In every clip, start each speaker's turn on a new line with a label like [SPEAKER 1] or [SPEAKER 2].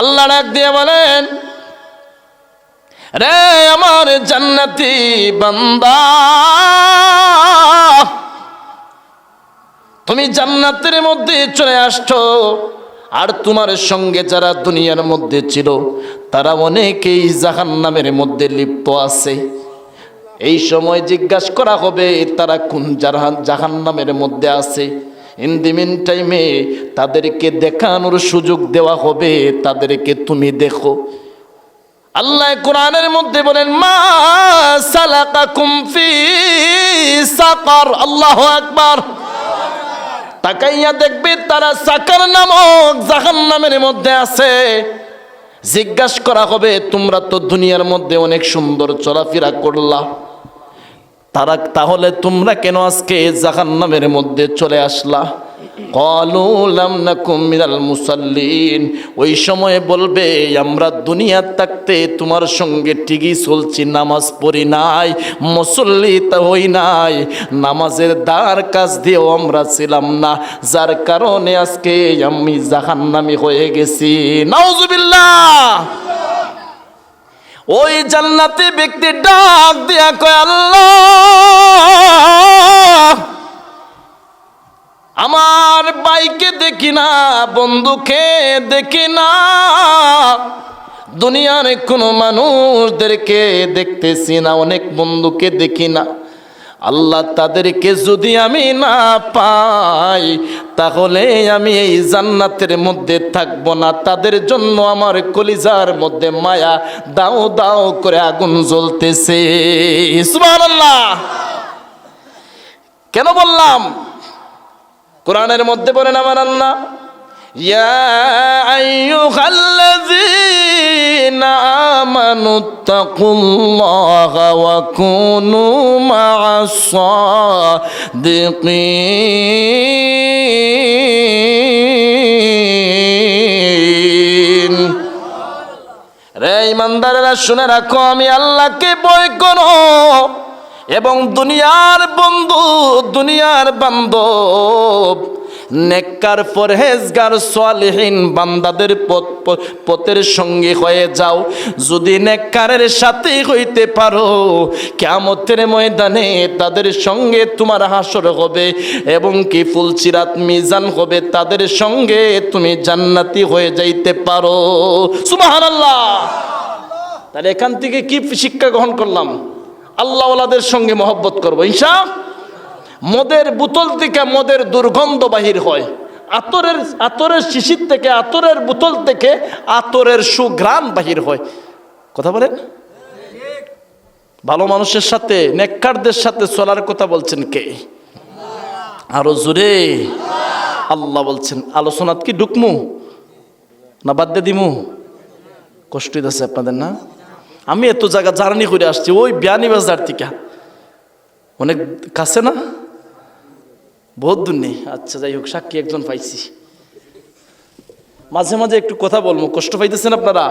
[SPEAKER 1] আল্লাহ ডাক দিয়ে বলেন, রে আমার জান্নাতি বান্দা, তুমি জান্নাতের মধ্যে চলে আসছো, আর তোমার সঙ্গে যারা দুনিয়ার মধ্যে ছিল, তারা অনেকেই জাহান্নামের মধ্যে লিপ্ত আছে। এই সময় জিজ্ঞাসা করা হবে, তারা কোন জাহান্নামের মধ্যে আছে? ইন দি মিন টাইমে তাদেরকে দেখানোর সুযোগ দেওয়া হবে, তাদেরকে তুমি দেখো। আল্লাহ কোরআনের মধ্যে বলেন, মা সালাকাকুম ফি সাকার। আল্লাহু আকবার। তাকাইয়া দেখবে তারা সাকার নামক জাহান্নামের মধ্যে আছে। জিজ্ঞাসা করা হবে, তোমরা তো দুনিয়ার মধ্যে অনেক সুন্দর চলাফেরা করলা। তারা তাহলে তোমরা কেন আজকে জাহান্নামের মধ্যে চলে আসলা? মুসাল্লিন। ওই সময় বলবে, আমরা দুনিয়ার থাকতে তোমার সঙ্গে ঠিকই চলছি, নামাজ পড়ি নাই, মুসল্লি তা হই নাই। নামাজের দ্বার কাজ দিয়েও আমরা ছিলাম না। যার কারণে আজকে আমি জাহান্নামি হয়ে গেছি। নাউজুবিল্লাহ! ওই জান্নাতি ব্যক্তি ডাক দিয়া কয়, আল্লাহ, আমার বাইকে দেখি না বন্ধুকে দেখি না। দুনিয়ার কোনো মানুষদেরকে দেখতেছি না, অনেক বন্ধুকে দেখি না। আল্লাহ তাদেরকে যদি আমি না পাই, তাহলে আমি এই জান্নাতের মধ্যে থাকব না। তাদের জন্য আমার কলিজার মধ্যে মায়া দাও দাও করে আগুন জ্বলতেছে। সুবহানাল্লাহ। কেন বললাম? কোরআনের মধ্যে বলেন আমার আল্লাহ, ইয়া সাদিকিন রে ইমানদারেরা শুনে রাখো আমি আল্লাহকে বয় করো। এবং দুনিয়ার বন্ধু দুনিয়ার বান্ধব নেককার পরহেজগার সালেহীন বান্দাদের পথ পথের সঙ্গী হয়ে যাও। যদি নেককারের সাথে হইতে পারো কেমতের ময়দানে তাদের সঙ্গে তোমার হাসর হবে এবং কি ফুলচিরাত মিজান হবে, তাদের সঙ্গে তুমি জান্নাতি হয়ে যাইতে পারো। সুবহানাল্লাহ! তাহলে এখান থেকে কি শিক্ষা গ্রহণ করলাম? আল্লাহওয়ালাদের সঙ্গে মহব্বত করব, ইনশা মদের বোতল থেকে মদের দুর্গন্ধ বাহির হয়। আতরের আতরের শিশির থেকে, আতরের বোতল থেকে আতরের সুঘ্রাণ বাহির হয়। কথা বলেন? ভালো মানুষের সাথে, নেককারদের সাথে চলার কথা বলছেন কে? আরও জোরে। আল্লাহ বলছেন, আলোচনাত কি ঢুকমু? না বাদ দিয়ে দিমু? কষ্ট হইতেছে আপনাদের না? আমি এত জায়গা জার্নি করে আসছি, ওই বিয়ানি বাজার থেকে। অনেক কাছে না? বহুত দূর নেই। আচ্ছা যাই হোক, সাক্ষী একজন পাইছি। মাঝে মাঝে একটু কথা বলব, কষ্ট পাইতেছেন আপনারা?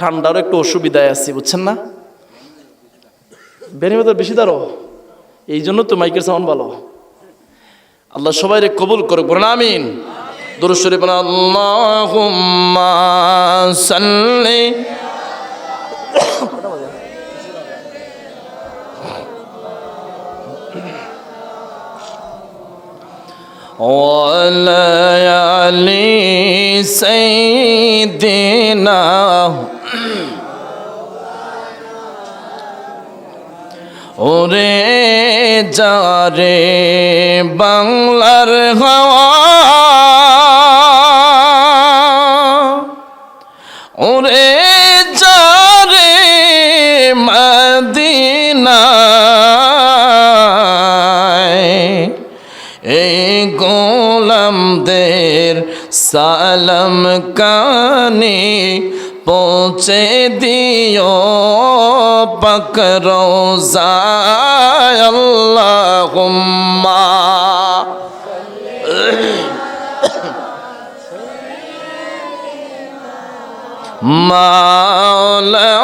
[SPEAKER 1] ঠান্ডারও একটু অসুবিধায় আছি, বুঝছেন না? বিয়ানি বাজার বেশি দাঁড়ো এই জন্য তো মাইকের সাউন্ড ভালো। আল্লাহ সবাই কবুল করুক, বলেন আমিন। দুরুশ্বরী বলেন সাল্লি ওয়ালি সাইদিনা ওরে যারে বাংলার হওয়া সালাম কানে পৌঁছে দিও পকরো আল্লাহুম্মা। মাওলানা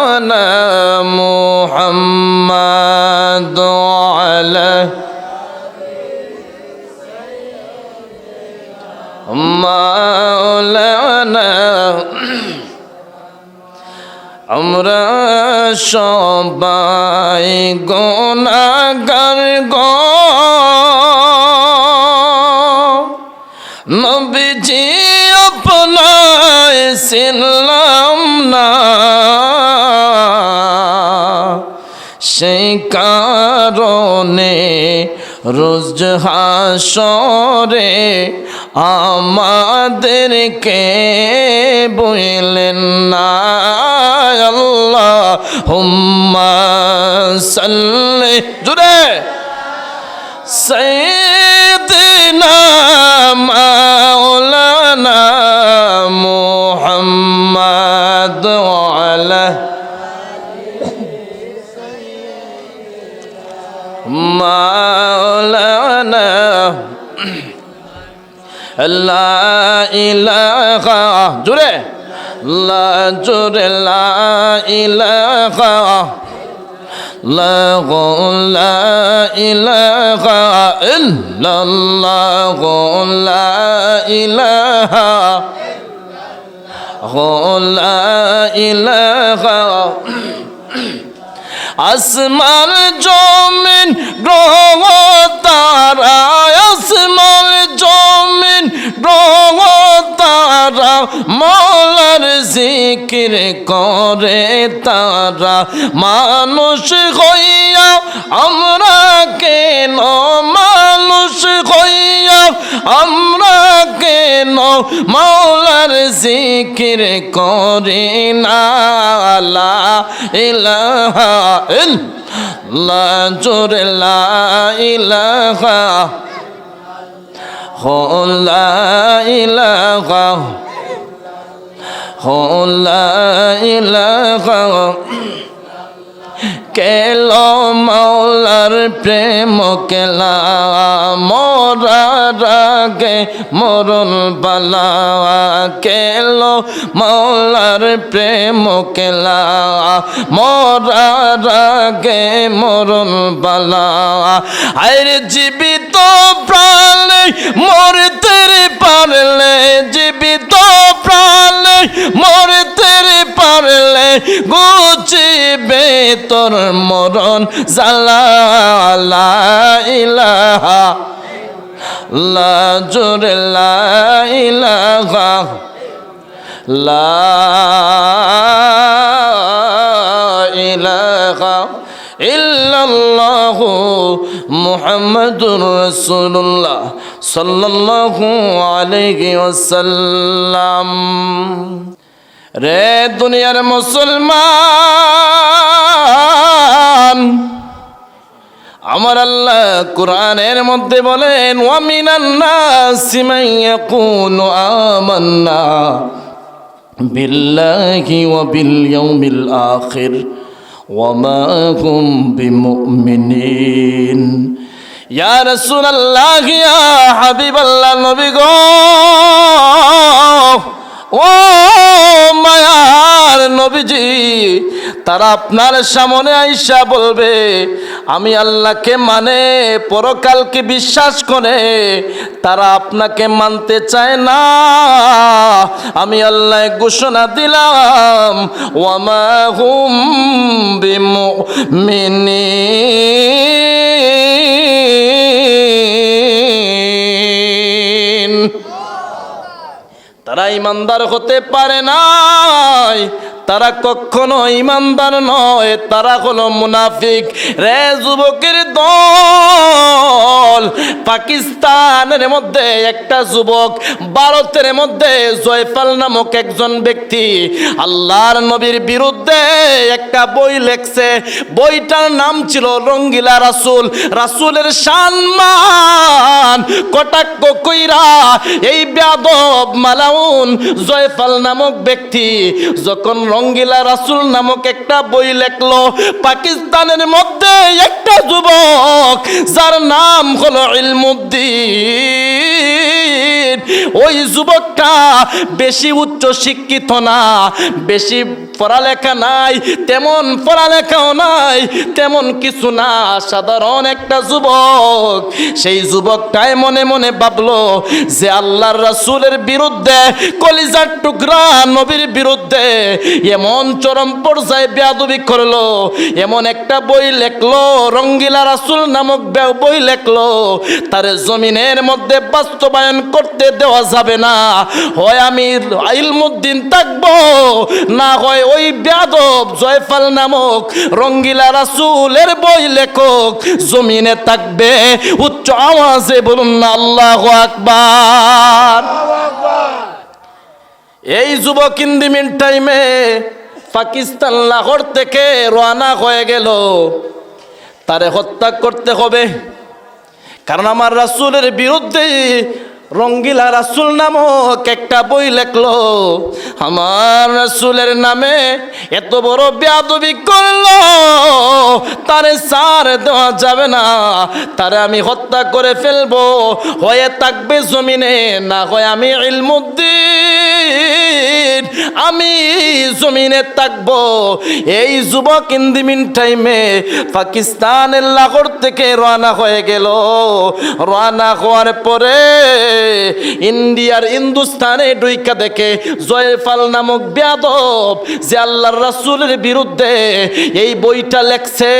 [SPEAKER 1] আমরা সবাই গোনাগার গো। নবীজি আপনায় সিনলাম না সেই কারণে রোজ হাসরে আমাদেরকে বইলেন না আল্লাহ হুম্মা সাল্লি। জুড়ে। সৈদিনা মাওলানা মুহাম্মদ আলা মাওলানা لا إله جري لا جري لا إله لا لا إله إلا الله لا إله لا إله আসমান জমিন গ্রহ তারা আসমান জমিন গ্রহ তারা মৌলার জিকির করে তারা। মানুষ হইয়া আমরা কেন? মানুষ হইয়া আমরা কেন? মৌলার জিকির করি না। ইলাহা জোরে লা ইলাহা হো লা ইলাহা হো কেল মৌলার প্রেম, কেলা মরার আগে মরণ বালা। কেল মৌলার প্রেম, কেলা মরার আগে মরণ বালা। আর জীবিত প্রাণে মরতে পারলে জীবিত প্রাণে মরতে পারলে গুছিবে তোর মরণ, জালা ইলাহা, লা জোরে লা ইলাহা লা ইলাহা। ইল্লাল্লাহু মুহাম্মাদুর রাসূলুল্লাহ সাল্লাল্লাহু আলাইহি ওয়াসাল্লাম। রে দুনিয়ার মুসলমান, আমার আল্লাহ কোরআনের মধ্যে বলেন ওয়ামিনান নাসি মান ইয়াকুলু আমান্না বিল্লাহি ওয়া বিল ইয়াউমিল আখির। ওয়ামা হুম বিমুমিনিন ইয়া রাসূলুল্লাহ ইয়া হাবিবাল্লাহ নবী গো ও মায়ার নবীজি তারা আপনার সামনে আইসা বলবে, আমি আল্লাহকে মানে পরকালকে বিশ্বাস করে, তারা আপনাকে মানতে চায় না। আমি আল্লাহ ঘোষণা দিলাম, ওয়ামা হুম বিমুমিনিন। তারা ইমানদার হতে পারে নাই। তারা কখনো ইমানদার নয়, তারা হলো মুনাফিক। রে যুবকের দল পাকিস্তানের মধ্যে একটা যুবক, ভারতের মধ্যে জয়পাল নামক একজন ব্যক্তি। আল্লাহর নবীর বিরুদ্ধে একটা বই লেখছে। বইটার নাম ছিল রঙ্গিলা রাসুল। রাসুলের সম্মান কটাক্ষ কইরা এই বেদব মালাউন জয়পাল নামক ব্যক্তি যখন রঙ্গিলা রাসুল নামক একটা বই লেখলো, পাকিস্তানের মধ্যে একটা যুবক যার নাম হলো ইলমুদ্দিন ওই যুবকটা বেশি উচ্চ শিক্ষিত না, বেশি পড়ালেখা নাই, তেমন পড়ালেখাও নাই, তেমন কিছু না। সাধারণ একটা যুবক। সেই যুবকটাই মনে মনে ভাবলো যে আল্লাহর রাসূলের বিরুদ্ধে কলিজার টুকরা নবীর বিরুদ্ধে এমন চরম পর্যায়ে বেয়াদবি করল, এমন একটা বই লেখলো, রঙ্গিলা রাসূল নামক বই লেখলো। তার জমিনের মধ্যে বাস্তবায়ন করতে দেওয়া যাবে না। হয় আমি ইলমুদ্দিন থাকব, না হয় ওই বেয়াদব জয়ফাল নামক রঙ্গিলা রাসূলের বই লেখক জমিনে থাকবে। উচ্চ আওয়াজে বলুন না, আল্লাহ আকবার। এই যুবক ইন্দিমিন টাইমে পাকিস্তান, লাহোর থেকে রওনা হয়ে গেল। তারে হত্যা করতে হবে। কারণ আমার রাসুলের বিরুদ্ধে রঙ্গিলা রাসুল নামক একটা বই লেখলো। আমার রাসুলের নামে এত বড় বেয়াদবি করল, তারে সার দেওয়া যাবে না, তারে আমি হত্যা করে ফেলব, হয়ে থাকবে জমিনে, না হয় আমি ইলমুদ্দিন। আমি জমিনে থাকব। এই যুবক ইন্দিমিন টাইমে পাকিস্তানের লাহোর থেকে রওনা হয়ে গেল। রওনা হওয়ার পরে ইন্ডিয়ার হিন্দুস্তানে ডুইকা দেখে জয়ফাল নামক বেয়াদব যে আল্লাহর রাসূলের বিরুদ্ধে এই বইটা লেখছে,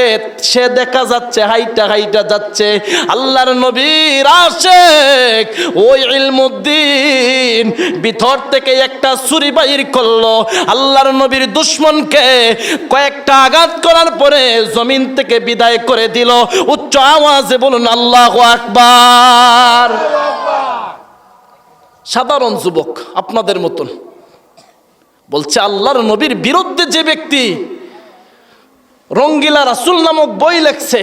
[SPEAKER 1] সে দেখা যাচ্ছে, হাইটা হাইটা যাচ্ছে। আল্লাহর নবীর আশেক, ওই ইলমুদ্দিন, ভিতর থেকে একটা ছুরি বাইর করল। আল্লাহর নবীর দুশ্মনকে কয়েকটা আঘাত করার পরে জমিন থেকে বিদায় করে দিল। উচ্চ আওয়াজে বলুন, আল্লাহ আকবার। সাধারণ যুবক আপনাদের মতন বলছে, আল্লাহর নবীর বিরুদ্ধে যে ব্যক্তি রঙ্গিলা রাসুল নামক বই লেখছে,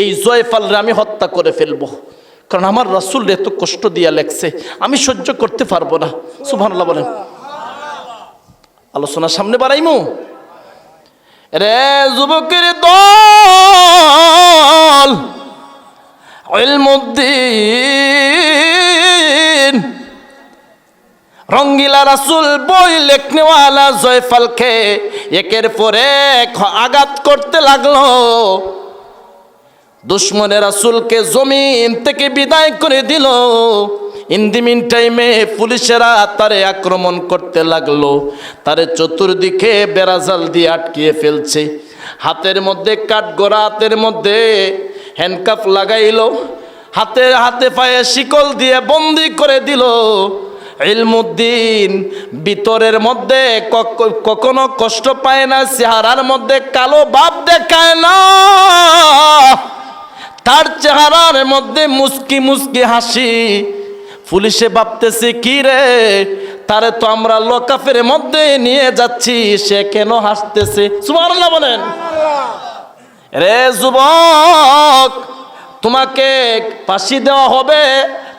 [SPEAKER 1] এই জয়ফালরে আমি হত্যা করে ফেলব। কারণ আমার রাসুল এত কষ্ট দিয়া লেখছে, আমি সহ্য করতে পারব না। সুবহানাল্লাহ বলেন। আলোচনার সামনে বাড়াইমু। রে যুবকের দল, ইলমুদ্দিন, রঙ্গিলা রাসুল বই লেখনেওয়ালা জয়ফালকে একের পর এক আঘাত করতে লাগল। দুশ্মনের রাসুলকে জমিন থেকে বিদায় করে দিল। ইন্দিমিন টাইমে পুলিশেরা তারে আক্রমণ করতে লাগল। তারে চতুর্দিকে বেড়াজাল দিয়ে আটকিয়ে ফেলছে। হাতের মধ্যে কাঠগড়া, হাতের মধ্যে হ্যান্ডকাফ লাগাইল। হাতে হাতে পায়ে শিকল দিয়ে বন্দি করে দিল। ইলমুদ্দিন ভিতরের মধ্যে কখনো কষ্ট পায় না, চেহারার মধ্যে কালো ভাব দেখায় না। তার চেহারার মধ্যে মুস্কি মুস্কি হাসি। পুলিশে ভাবতেছে, কি রে? তারে তো আমরা লোকাফের মধ্যে নিয়ে যাচ্ছি, সে কেন হাসতেছে? সুবহানাল্লাহ বলেন। রে যুবক, তোমাকে ফাঁসি দেওয়া হবে।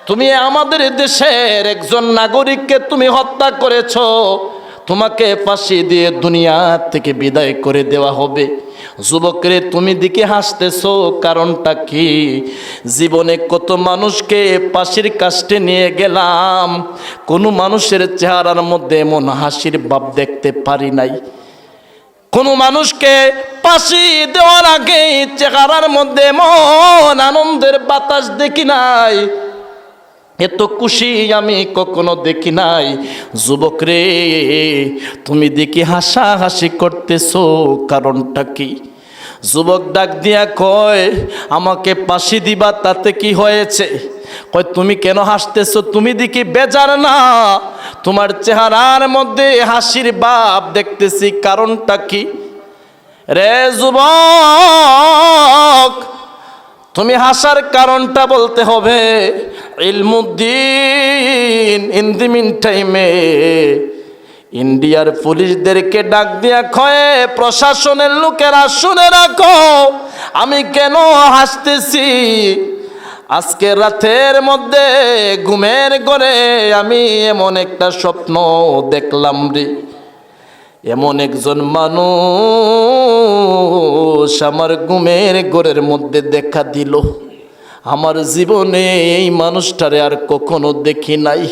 [SPEAKER 1] তুমি আমাদের দেশের একজন নাগরিককে তুমি হত্যা করেছ। তোমাকে ফাঁসি দিয়ে দুনিয়া থেকে বিদায় করে দেওয়া হবে। যুবকরে, তুমি দিকে হাসতেছো, কারণটা কি? জীবনে কত মানুষকে পাশির কাষ্টে নিয়ে গেলাম। কোনো মানুষের চেহারার মধ্যে এমন হাসির ভাব দেখতে পারি নাই। কোনো মানুষকে পাশি দেওয়ার আগে চেহারার মধ্যে মন আনন্দের বাতাস দেখি নাই। এত খুশি আমি কখনো দেখি নাই। যুবক রে, তুমি দেখি হাসা হাসি করতেছো, কারণটা কি? যুবক ডাক দিয়া কয়, আমাকে পাশি দিবা, তাতে কি হয়েছে? কয়, তুমি কেন হাসতেছো? তুমি দেখি বেজার না। তোমার চেহারার মধ্যে হাসির বাপ দেখতেছি, কারণটা কি? রে যুবক তুমি হাসার কারণটা বলতে হবে। ইলমুদ্দিন ইন দি মিন টাইমে ইন্ডিয়ার পুলিশদেরকে ডাক দিয়া খয়ে প্রশাসনের লোকেরা শুনে রাখো, আমি কেন হাসতেছি? আজকে রাতের মধ্যে ঘুমের ঘরে আমি এমন একটা স্বপ্ন দেখলাম রে। এমন একজন মানুষ আমার ঘুমের ঘরের মধ্যে দেখা দিল। আমার জীবনে এই মানুষটারে আর কখনো দেখি নাই।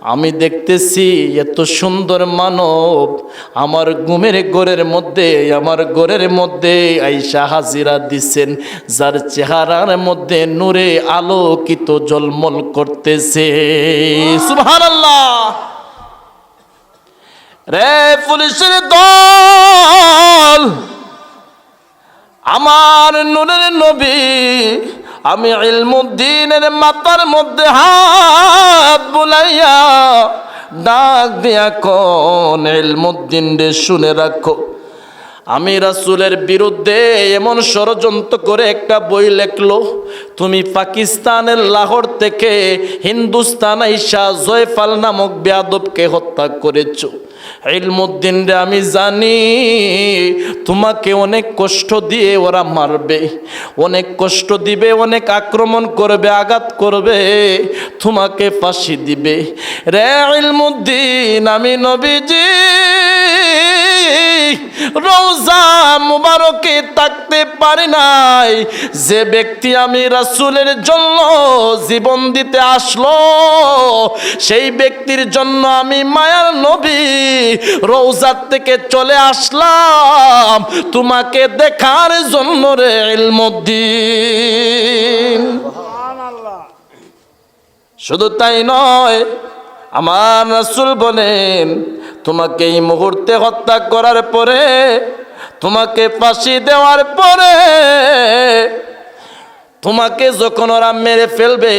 [SPEAKER 1] আমি দেখতেছি এত সুন্দর মানব, আমার ঘুমের গোরের মধ্যে, আমার গোরের মধ্যে আইসা হাজিরা দিছেন, যার চেহারার মধ্যে নূরে আলোকিত জলমল করতেছে। সুবহানাল্লাহ! রে পুলিশের দল, আমার নূরের নবী, আমি ইলমুদ্দিনের মাথার মধ্যে হাত বুলাইয়া ডাক দিয়া কোন, ইলমুদ্দিন রে শুনে রাখো। আমি রাসুলের বিরুদ্ধে এমন ষড়যন্ত্র করে একটা বই লেখলো, তুমি পাকিস্তানের লাহোর থেকে হিন্দুস্তান আইসা জয়ফাল নামক বেয়াদবকে হত্যা করেছ। ইলমুদ্দিন রে আমি জানি, তোমাকে অনেক কষ্ট দিয়ে ওরা মারবে, অনেক কষ্ট দিবে, অনেক আক্রমণ করবে, আঘাত করবে, তোমাকে ফাঁসি দিবে। রে ইলমুদ্দিন, আমি নবীজি মুবারকে থাকতে পারি নাই। যে ব্যক্তি আমি রাসূলের জন্য জীবন দিতে আসলো, সেই ব্যক্তির জন্য আমি মায়ার নবী রৌজার থেকে চলে আসলাম। তোমাকে দেখার জন্য রে ইলমুদ্দিন শুধু তাই নয়, আমার রাসূল বলেন, তোমাকে এই মুহূর্তে হত্যা করার পরে তোমাকে ফাঁসি দেওয়ার পরে তোমাকে যখন ওরা মেরে ফেলবে,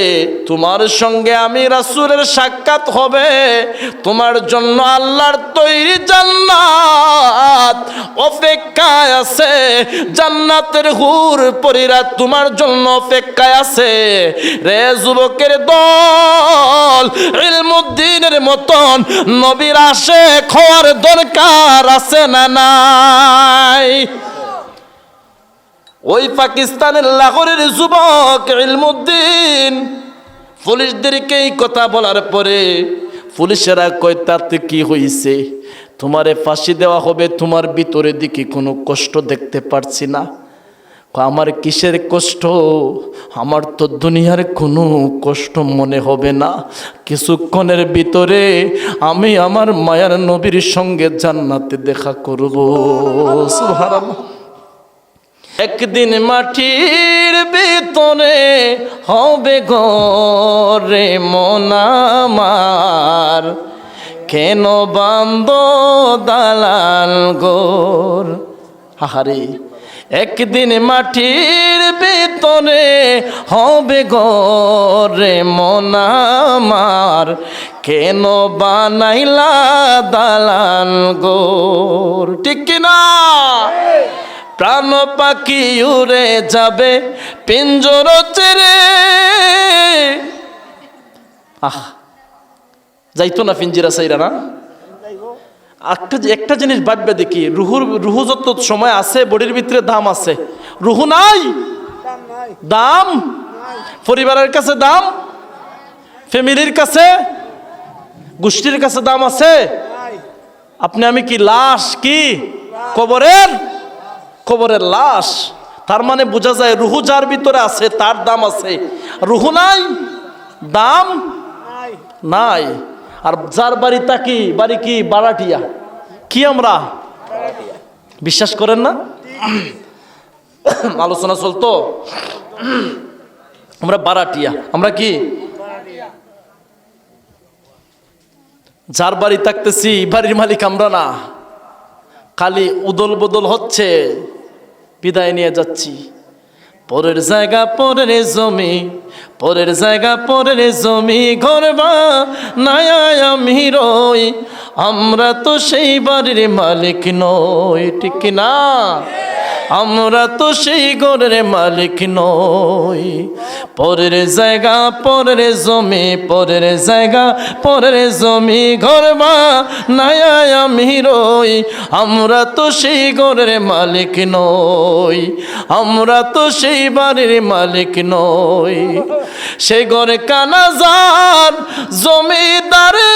[SPEAKER 1] তোমার সঙ্গে আমি রাসূলের সাক্ষাৎ হবে। তোমার জন্য আল্লাহর তৈরি জান্নাত অপেক্ষায় আছে। জান্নাতের হুর পরিরা তোমার জন্য অপেক্ষায় আছে। রে যুবকের দল, ইলমুদ্দিনের মতন নবীর আসে খাওয়ার দরকার আছে না নাই? ওই পাকিস্তানের লাহোরের যুবক ইলমুদ্দিন। পুলিশদেরকে এই কথা বলার পরে পুলিশেরা কয়, তাতে কি হয়েছে তোমারে ফাঁসি দেওয়া হবে, তোমার ভিতরে দিকে কোনো কষ্ট দেখতে পারছি না। আমার কিসের কষ্ট? আমার তো দুনিয়ার কোনো কষ্ট মনে হবে না। কিছুক্ষণের ভিতরে আমি আমার মায়ার নবীর সঙ্গে জান্নাতে দেখা করব। একদিন মাটির ভিতরে হবে গরে মনামার কেন বান্দ দালাল গোর? হাহারে একদিন মাটির ভিতরে হবে গরে মনামার কেন বানাইলা দালাল গোর? ঠিক কিনা? প্রাণ পাখি উড়ে যাবে পিঞ্জর চেরে আহ যাইতো না পিঞ্জিরা সাইরা না? একটা একটা জিনিস ভাববে দেখি রুহুর রুহু যত সময় আছে বডির ভিতরে দাম আছে। রুহু নাই? দাম পরিবারের কাছে দাম? ফ্যামিলির কাছে? গোষ্ঠীর কাছে দাম আছে? আপনি আমি কি লাশ কি কবরের? কবরের লাশ, তার মানে বোঝা যায় রুহু যার ভিতরে আছে, তার দাম আছে। রুহু নাই, দাম নাই। আর যার বাড়ি তাকি বাড়ি কি? বারাটিয়া। কি আমরা? বিশ্বাস করেন না? আলোচনা চলতো? আমরা বারাটিয়া। আমরা কি? যার বাড়ি থাকতেছি বাড়ির মালিক আমরা না। খালি উদল বদল হচ্ছে। বিদায় নিয়ে যাচ্ছি। পরের জায়গা, পরের জমি, পরের জায়গা, পরের জমি ঘরবা নায়ায় আমি রই। আমরা তো সেই বাড়ির মালিক নই, ঠিক না আমরা তো সেই ঘরের মালিক নই। পরের জায়গা, পরের জমি, পরের জায়গা, পরের জমি ঘর বা নায়ায় আমি রই। আমরা তো সেই ঘরের মালিক নই। আমরা তো সেই বাড়ির মালিক নই। সেই ঘরে কানা যান জমিদারে।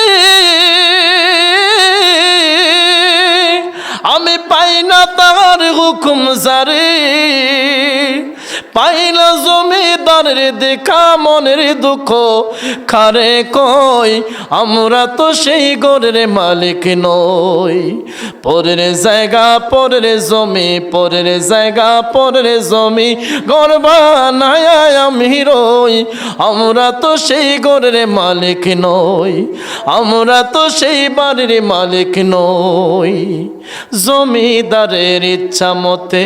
[SPEAKER 1] আমি পাই না তার হুকুম জারি। পাই না জমিদারের দেখা মনের দুঃখ। খারে কই, আমরা তো সেই গরের মালিক নই। পরের জায়গা, পরের জমি, পরের জায়গা, পরের জমি। গর্বা নাই আমি রই, আমরা তো সেই গরের মালিক নই। আমরা তো সেই বাড়ির মালিক নই। জমিদারের ইচ্ছা মতে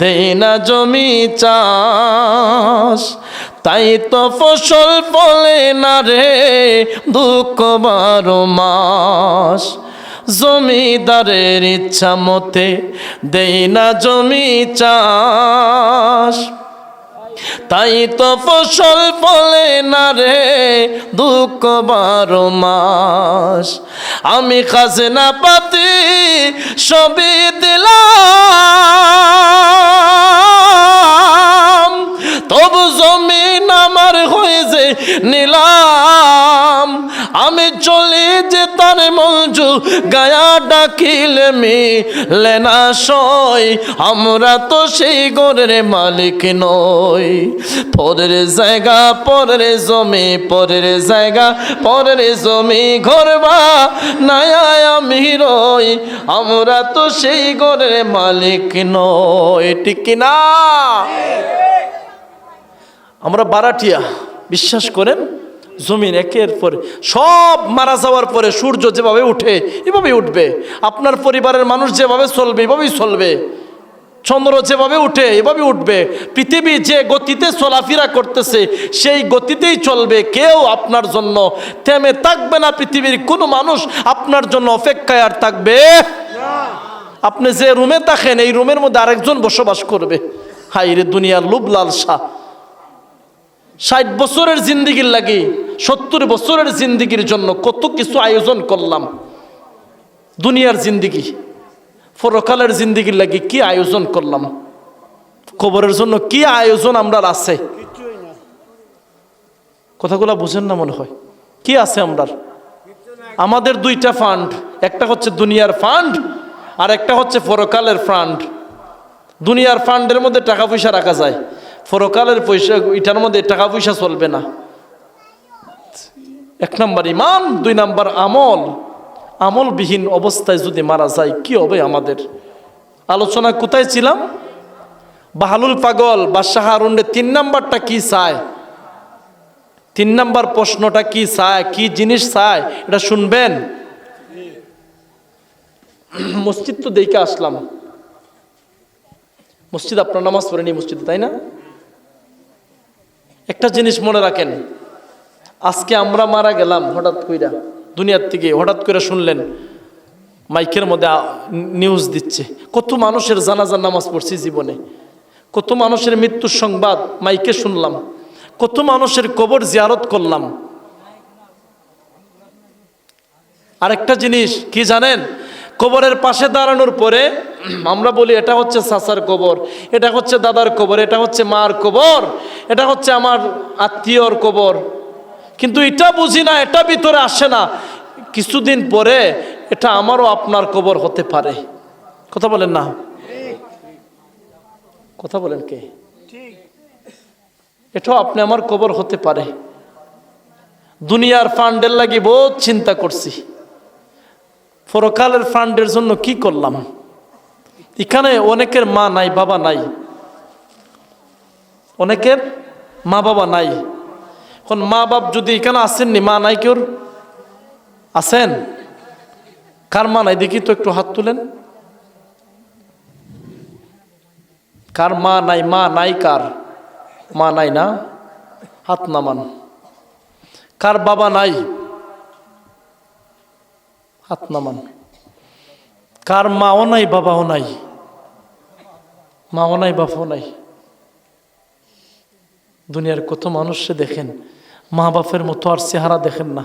[SPEAKER 1] দেই না জমি চাষ, তাই তো ফসল ফলে না রে দুঃখ বারো মাস। জমিদারের ইচ্ছা মতে দেই না জমি চাষ। তাই তো ফসল ফলে না রে দুঃখ বারো মাস। আমি খাজনা পাতি সবই দিলাম। তবু জমিন আমার হয়ে যে নিলাম। আমি চলে যে তার মঞ্জু গায়া ডাকিলে মি লেনা সই। আমরা তো সেই গরের মালিক নই। পরের জায়গা, পরের জমি, পরের জায়গা, পরের জমি ঘরবা নায়া আমি রই। আমরা তো সেই গরের মালিক নই। ঠিক কিনা? আমরা বারাটিয়া, বিশ্বাস করেন, জমিন একের পরে, সব মারা যাওয়ার পরে সূর্য যেভাবে উঠে, এভাবেই উঠবে। আপনার পরিবারের মানুষ যেভাবে চলবে, এভাবেই চলবে। চন্দ্র যেভাবে উঠে এভাবে উঠবে। পৃথিবী যে গতিতে চলাফেরা করতেছে, সেই গতিতেই চলবে কেউ আপনার জন্য। থেমে থাকবে না পৃথিবীর কোনো মানুষ আপনার জন্য অপেক্ষায় আর থাকবে। আপনি যে রুমে থাকেন, এই রুমের মধ্যে আরেকজন বসবাস করবে। হাই রে দুনিয়ার লুব লালসা। ষাট বছরের জিন্দিগির লাগি, সত্তর বছরের জিন্দিগির জন্য কত কিছু আয়োজন করলাম। দুনিয়ার জিন্দিগি, পরকালের জিন্দিগির লাগি কি আয়োজন করলাম। কবরের জন্য কি আয়োজন আমরা আছে? কথাগুলো বুঝেন না মনে হয়। কি আছে আমরা আমাদের দুইটা ফান্ড, একটা হচ্ছে দুনিয়ার ফান্ড, আর একটা হচ্ছে পরকালের ফান্ড। দুনিয়ার ফান্ডের মধ্যে টাকা পয়সা রাখা যায়। পরকালের পয়সা, এটার মধ্যে টাকা পয়সা চলবে না। এক নাম্বার ইমান, দুই নাম্বার আমল। আমলবিহীন অবস্থায় যদি মারা যায়, কি হবে আমাদের? আলোচনা কোথায় ছিলাম? বাহালুল পাগল বা শাহারুন্ডে তিন নাম্বারটা কি চায়? তিন নাম্বার প্রশ্নটা কি চায়? কি জিনিস চায়? এটা শুনবেন? মসজিদ তো দেখে আসলাম। মসজিদ, আপনার নামাজ পড়েনি মসজিদে, তাই না? একটা জিনিস মনে রাখেন, আজকে আমরা মারা গেলাম হঠাৎ কইরা, দুনিয়ার থেকে হঠাৎ করে শুনলেন, মাইকের মধ্যে নিউজ দিচ্ছে। কত মানুষের জানাজার নামাজ পড়ছি জীবনে। কত মানুষের মৃত্যুর সংবাদ মাইকে শুনলাম। কত মানুষের কবর জিয়ারত করলাম। আরেকটা জিনিস, কি জানেন? কবরের পাশে দাঁড়ানোর পরে আমরা বলি এটা হচ্ছে সাসার কবর, এটা হচ্ছে দাদার কবর, এটা হচ্ছে মার কবর, এটা হচ্ছে আমার আত্মীয়র কবর। কিন্তু এটা বুঝি না, এটা ভিতরে আসে না। কিছুদিন পরে এটা আমারও আপনার কবর হতে পারে। কথা বলেন না। কথা বলেন কে? এটাও আপনি আমার কবর হতে পারে। দুনিয়ার ফান্ডের লাগি বহুত চিন্তা করছি। পরকালের ফান্ডের জন্য কি করলাম? এখানে অনেকের মা নাই, বাবা নাই। অনেকের মা বাবা নাই। এখন মা বাপ যদি এখানে আসেননি মা নাই কেউ আছেন কার মা নাই? দেখি তো একটু হাত তুলেন। কার মা নাই মা নাই কার? মা নাই না? হাত নামান। কার বাবা নাই? হাত নামান কার মাও নাই, বাবাও নাই। মাও নাই বাবাও নাই। দুনিয়ার কত মানুষে দেখেন মা বাপের মতো আর চেহারা দেখেন না।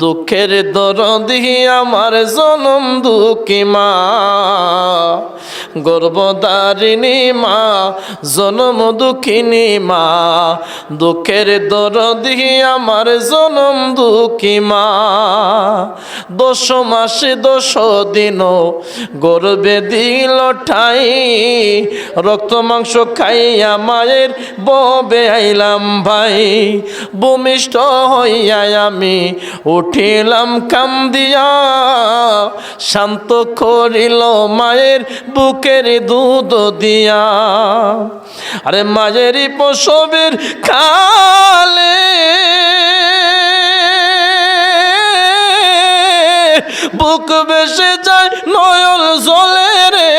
[SPEAKER 1] দুঃখের দরদি আমার জনম দুঃখী মা। গর্বদারিণী মা, জনম দুঃখিনী মা। দুঃখের দরদি আমার জনম দুঃখী মা। দশ মাসে দশ দিন গর্বে দিল ঠাই, রক্ত মাংস খাইয়া মায়ের ববে আইলাম ভাই। ভূমিষ্ঠ হইয়া আমি উঠিলাম কান্দিয়া, শান্ত করিল মায়ের বুকের দুধ দিয়া। আরে মায়েরই প্রসবের কালে বুক বেসে যায় নয়ন জলে রে।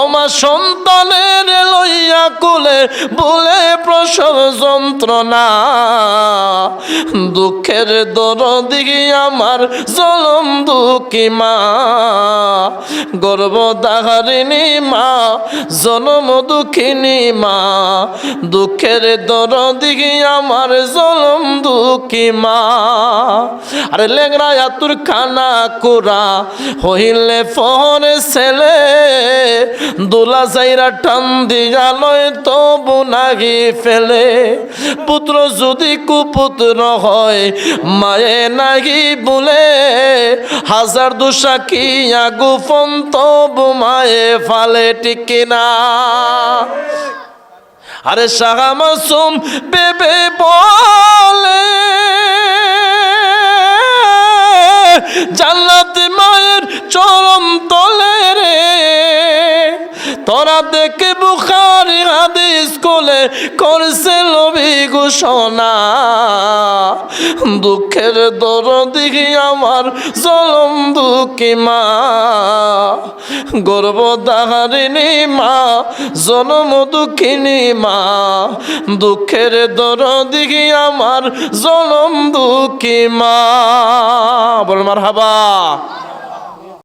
[SPEAKER 1] ওমা সন্তানের কুলে বলে প্রসব যন্ত্রণা। দুঃখের দরদি আমার জলম দুঃখী মা। গর্ভদাহারিণী মা, জনম দুঃখিনী মা। দুঃখের দরদি আমার জলম দুঃখী মা। আরে লেংরা আতুর খানা কুরা হইলে ফোনে ছেলে। দোলা যাইরা টান দিয়া তবু নাগি ফেলে। পুত্র যদি কুপুত্র হয়, মায়ে নাগি বলে। হাজার দুষা কি গোপন তবু মায়ে ফালে টিকিনা আরে শাহা মাসুম বেবে বলে, জান্নাত মায়ের চরম তলে রে। তোরা দেখে বুখারি হাদিস কোলে করছে লবি ঘোষণা। দুঃখের দরদি আমার জলম দুঃখী মা। গর্ভধারিণী মা, জনম দুঃখিনী মা। দুঃখের দরদি আমার জনম দুঃখী মা। বল মার হাবা